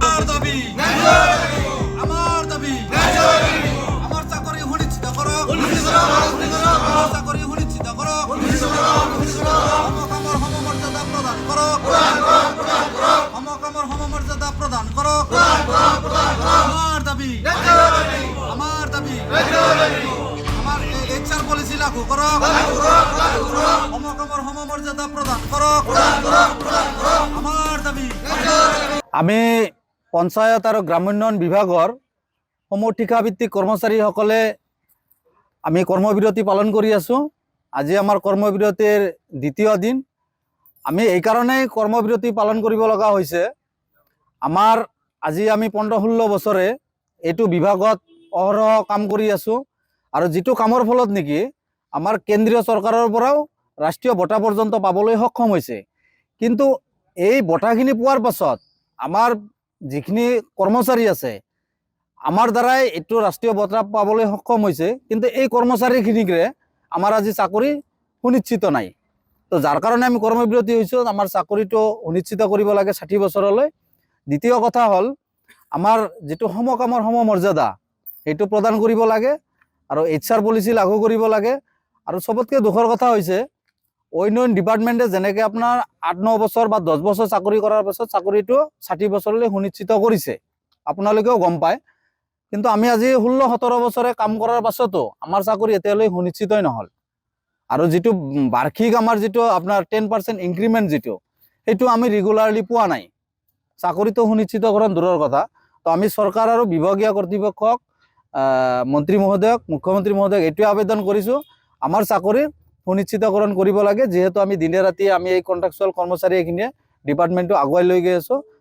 আমার দাবি আমার আমার চাকরি সুনিশ্চিত করক আমার চাকরি সুনিশ্চিত করক সমকামৰ সমমৰ্যাদা প্ৰদান কৰক সমকামৰ সমমৰ্যাদা প্ৰদান কৰক আমাৰ দাবি। আমাৰ দাবি। আমাৰ এইচ আৰ পলিচি লাগু কৰক। সমকামৰ সমমৰ্যাদা প্ৰদান কৰক। আমাৰ দাবি। আমি পঞ্চায়ত আৰু গ্ৰামোন্নয়ন বিভাগৰ সমূহ ঠিকাভিত্তিক কৰ্মচাৰীসকলে আমি কৰ্মবিৰতি পালন কৰি আছোঁ। আজি আমাৰ কৰ্মবিৰতিৰ দ্বিতীয় দিন। আমি এইকাৰণেই কৰ্মবিৰতি পালন কৰিব লগা হৈছে। আমাৰ আজি আমি পোন্ধৰ ষোল্ল বছৰে এইটো বিভাগত অহৰহ কাম কৰি আছোঁ। আৰু যিটো কামৰ ফলত নেকি, আমাৰ কেন্দ্ৰীয় চৰকাৰৰ পৰাও ৰাষ্ট্ৰীয় বঁটা পৰ্যন্ত পাবলৈ সক্ষম হৈছে। কিন্তু এই বঁটাখিনি পোৱাৰ পাছত আমাৰ যিখিনি কৰ্মচাৰী আছে, আমাৰ দ্বাৰাই এইটো ৰাষ্ট্ৰীয় বঁটা পাবলৈ সক্ষম হৈছে। কিন্তু এই কৰ্মচাৰীখিনিকে আমাৰ আজি চাকৰি সুনিশ্চিত নাই। তো যাৰ কাৰণে আমি কৰ্মবিৰতি হৈছোঁ, আমাৰ চাকৰিটো সুনিশ্চিত কৰিব লাগে ষাঠি বছৰলৈ। দ্বিতীয় কথা হ'ল, আমাৰ যিটো সমকামৰ সমমৰ্যাদা সেইটো প্ৰদান কৰিব লাগে আৰু এইচ আৰ পলিচি লাগু কৰিব লাগে। আৰু চবতকৈ দুখৰ কথা হৈছে অন্য ডিপাৰ্টমেণ্টে যেনেকৈ আপোনাৰ আঠ, ন বছৰ বা দহ বছৰ চাকৰি কৰাৰ পাছত চাকৰিটো ষাঠি বছৰলৈ সুনিশ্চিত কৰিছে। আপোনালোকেও গম পায়। কিন্তু আমি আজি ষোল্ল, সোতৰ বছৰে কাম কৰাৰ পাছতো আমাৰ চাকৰি এতিয়ালৈ সুনিশ্চিতই নহ'ল। আৰু যিটো বাৰ্ষিক আমাৰ যিটো আপোনাৰ টেন পাৰ্চেণ্ট ইনক্ৰিমেণ্ট যিটো, সেইটো আমি ৰেগুলাৰলি পোৱা নাই। চাকৰিটো সুনিশ্চিতকৰণ দূৰৰ কথা। তো আমি চৰকাৰ আৰু বিভাগীয় কৰ্তৃপক্ষক মন্ত্ৰী মহোদয়ক মুখ্যমন্ত্ৰী মহোদয়ক, এইটোৱে আবেদন কৰিছোঁ। আমাৰ চাকৰি সুনিশ্চিতকৰণ কৰিব লাগে, যিহেতু আমি দিনে ৰাতিয়ে আমি এই কণ্ট্ৰেকচুৱেল কৰ্মচাৰী এইখিনিয়ে ডিপাৰ্টমেণ্টটো আগুৱাই লৈ গৈ আছোঁ।